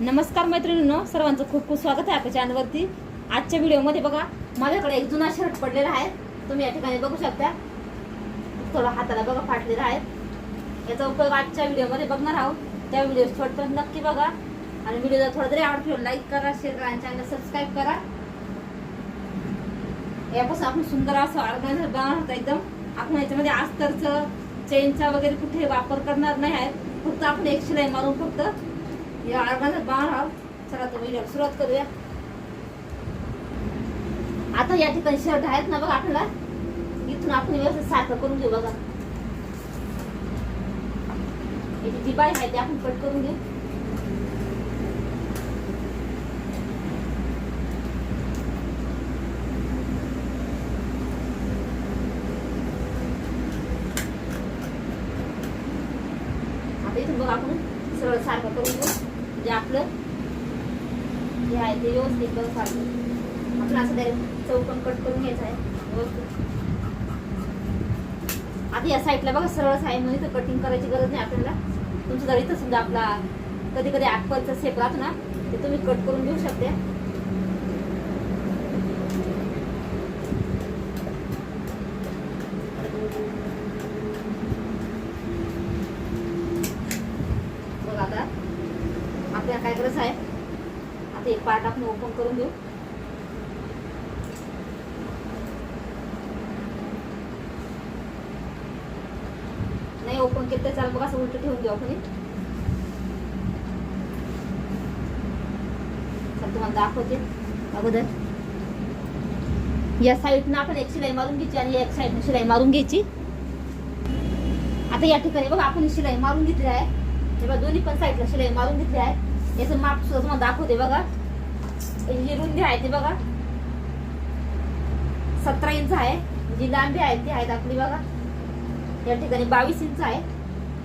नमस्कार मैत्रिणींनो सर्वांचं खूप खूप स्वागत आहे आपल्या चॅनलवरती आजच्या व्हिडिओमध्ये बघा माझ्याकडे एक जुना शर्ट पडलेला आहे. तुम्ही या ठिकाणी बघू शकता. थोडा हाताला बघा फाटलेला आहे. याचा उपयोग आजच्या व्हिडिओमध्ये बघणार आहोत. त्या व्हिडिओ शॉर्टपर्यंत नक्की बघा. आणि व्हिडिओला थोडं जरी आवडतो लाईक करा शेअर करा आणि चॅनल सबस्क्राईब करा. यापासून आपण सुंदर असं ऑर्गनायझर बनवणार होता एकदम. आपण याच्यामध्ये आस्तरचं चेनचा वगैरे कुठे वापर करणार नाही आहे फक्त आपण एक शिलाई मारून फक्त या ऑर्गनायझर बनवणार आहोत चला तर सुरुवात करूया. आता या ठिकाणी शर्ट आहेत ना बघा आपल्याला. इथून आपण व्यवस्थित सारखं करून घेऊ बघा. याची जी बाई आहे ती आपण कट करून घेऊ. आता इथून बघ आपण सरळ सारखं करून घेऊ. जे आपलं जे आहे ते व्यवस्थित बघ सारखं आपण असं डायरेक्ट चौकन कट करून घ्यायचं आहे. व्यवस्थित. आता या साईडला बघा सरळ आहे म्हणजे तर कटिंग करायची गरज नाही आपल्याला. तुमचं जर इथं समजा आपला कधी कधी ॲपलचा सेप राहतो ना ते तुम्ही कट करून घेऊ शकते बघ आता आपल्याला काय गरज आहे. आता एक पार्ट आपण ओपन करून देऊ नाही ओपन केलं तर चाल बघा असं उलट ठेवून देऊ आपण तुम्हाला दाखवते अगोदर. या साईडनं आपण एक शिलाई मारून घ्यायची आणि एक साईडनं शिलाई मारून घ्यायची. आता या ठिकाणी बघा आपण शिलाई मारून घेतली आहे. हे दोन्ही पण साईडला शिलाई मारून घेतली आहे. याचं माप सुद्धा तुम्हाला दाखवते बघा. ही रुंदी आहे ती बघा. सतरा इंच आहे. जी लांबी आहे ती आहेत आपली बघा. या ठिकाणी बावीस इंच आहे.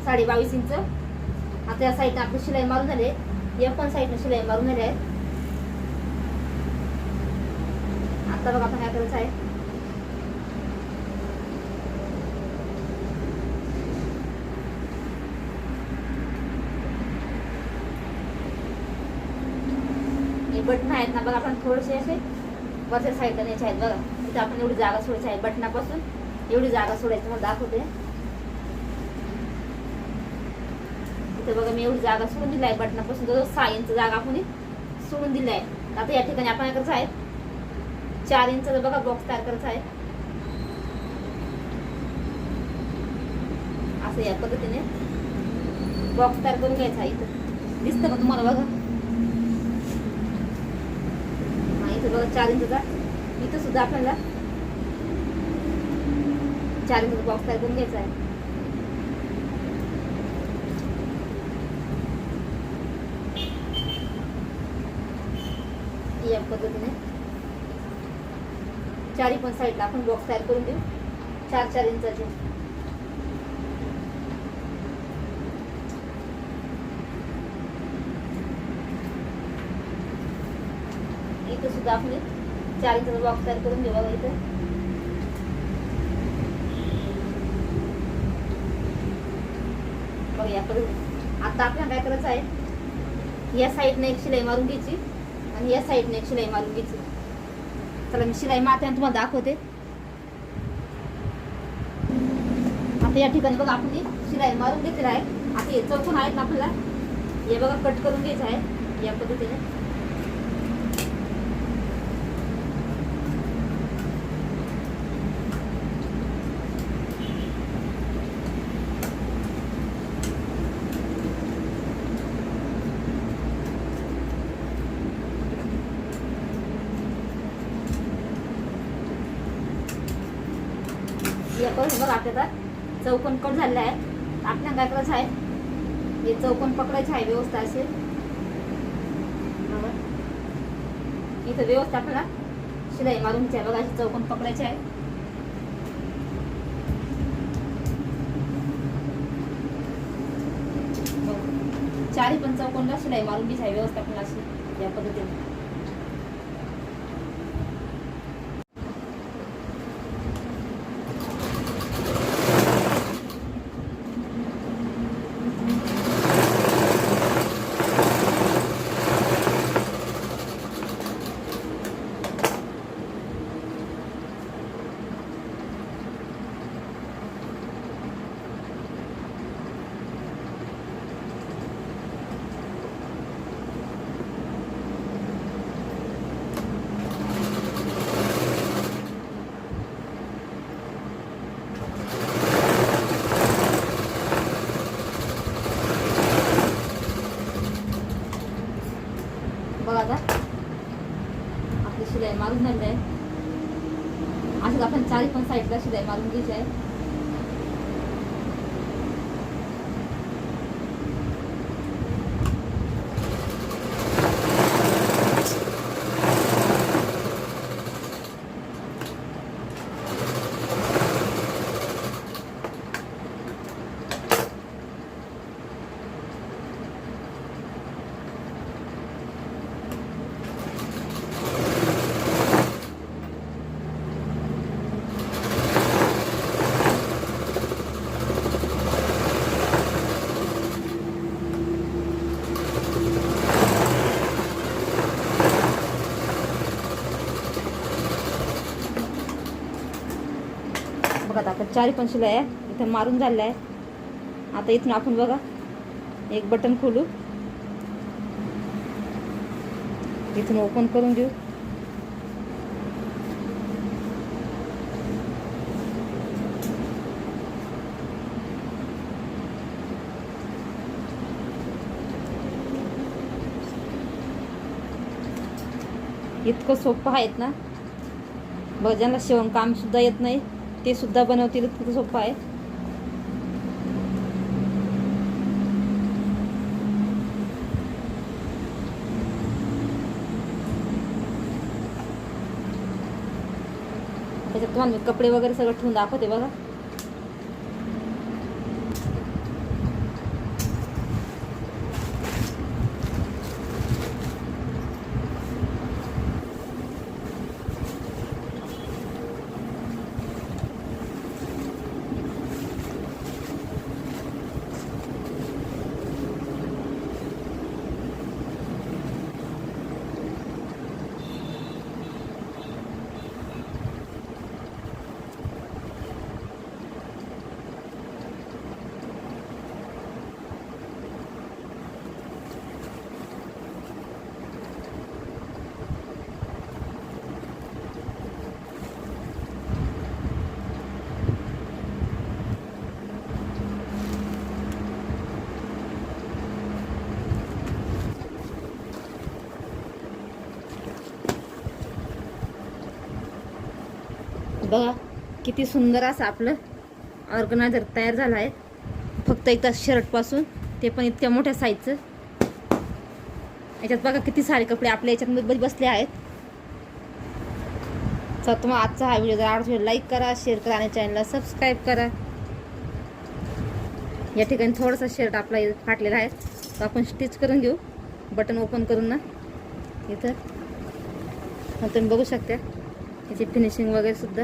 साडे बावीस इंच. आता या साईडने आपली शिलाई मारून झाले या पण साईडने शिलाई मारून झाली आहे आता बघा आपण काय करायचं आहे हे बटन आहेत ना बघा आपण थोडेसे असे वरच्या साईडला न्यायचे आहेत बघा. तिथं आपण एवढी जागा सोडायची आहे बटनापासून एवढी जागा सोडायची मला दाखवते. तिथे बघा मी एवढी जागा सोडून दिली आहे बटनापासून जवळ सहा इंच जागा आपण सोडून दिली आहे. आता या ठिकाणी आपण करायचं आहे? चार इंच बघा बॉक्स तयार करायचा आहे. असं या पद्धतीने बॉक्स तयार करून घ्यायचा आहे इथं. दिसतं का तुम्हाला बघा हा इथं बघा चार इंचचा इथं सुद्धा आपल्याला चार इंचचा बॉक्स तयार करून घ्यायचा आहे. या पद्धतीने. चारी पण साईडला आपण बॉक्स तयार करून देऊ. चार चार इंचाचे इथं सुद्धा आपण चार इंचाचा बॉक्स तयार करून घेऊ बघा इथं बघा या पद्धतीने आता आपल्याला काय करायचं आहे? या साईडने एक शिलाई मारून घ्यायची आणि या साईडने एक शिलाई मारून घ्यायची. चला मी शिलाई मारते आणि तुम्हाला दाखवते. आता या ठिकाणी बघा आपण शिलाई मारून घेतलेला आहे. आता हे चौकून आहेत ना आपल्याला. हे बघा कट करून घ्यायचं आहे या पद्धतीने. करून बघ बघा आपल्याला चौकोन कट झालेला आहे आपल्या काय करायचं आहे. हे चौकोन पकडायचं आहे व्यवस्था असेल बघा इथं व्यवस्था आपल्याला शिलाई मारून आहे बघा अशी चौकोन पकडायचे आहे. चारी पण चौकोनला शिलाई मारून घ्यायची आहे व्यवस्था पण अशी. या पद्धतीने बघा आता आपली शिलाई मारून आहे असंच आपण चारी पण साईडला शिलाई मारून घ्यायची आहे बघा आता आपण चारी पण शिलाई आहे. इथं मारून झालेलं आहे आता इथून आपण बघा एक बटन खोलू. इथून ओपन करून देऊ इतकं सोपं आहेत ना? बघ ज्यांना शिवण काम सुद्धा येत नाही. ते सुद्धा बनवतील इतकं सोपं आहे. त्याच्यात तुम्हाला मी कपडे वगैरे सगळं ठेवून दाखवते बघा. बघा किती सुंदर असं आपलं ऑर्गनायझर तयार झालं आहे. फक्त एकदा शर्टपासून ते पण इतक्या मोठ्या साईजचं याच्यात बघा किती सारे कपडे आपल्या याच्यात बसले आहेत. तर तुम्हाला आजचा हा व्हिडिओ जर आवडतो लाईक करा शेअर करा आणि चॅनलला सबस्क्राईब करा. या ठिकाणी थोडासा शर्ट आपला इथं फाटलेला आहे. तो आपण स्टिच करून घेऊ. बटन ओपन करून ना. इथं. मग तुम्ही बघू शकता. याची फिनिशिंग वगैरे सुद्धा.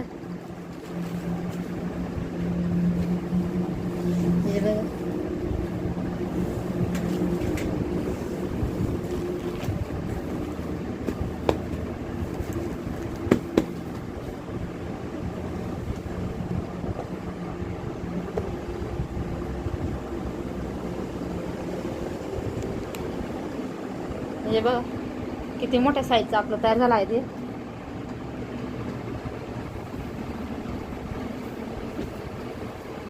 हे बघा. हे बघ किती मोठ्या साईजचा आपलं तयार झाला आहे ते.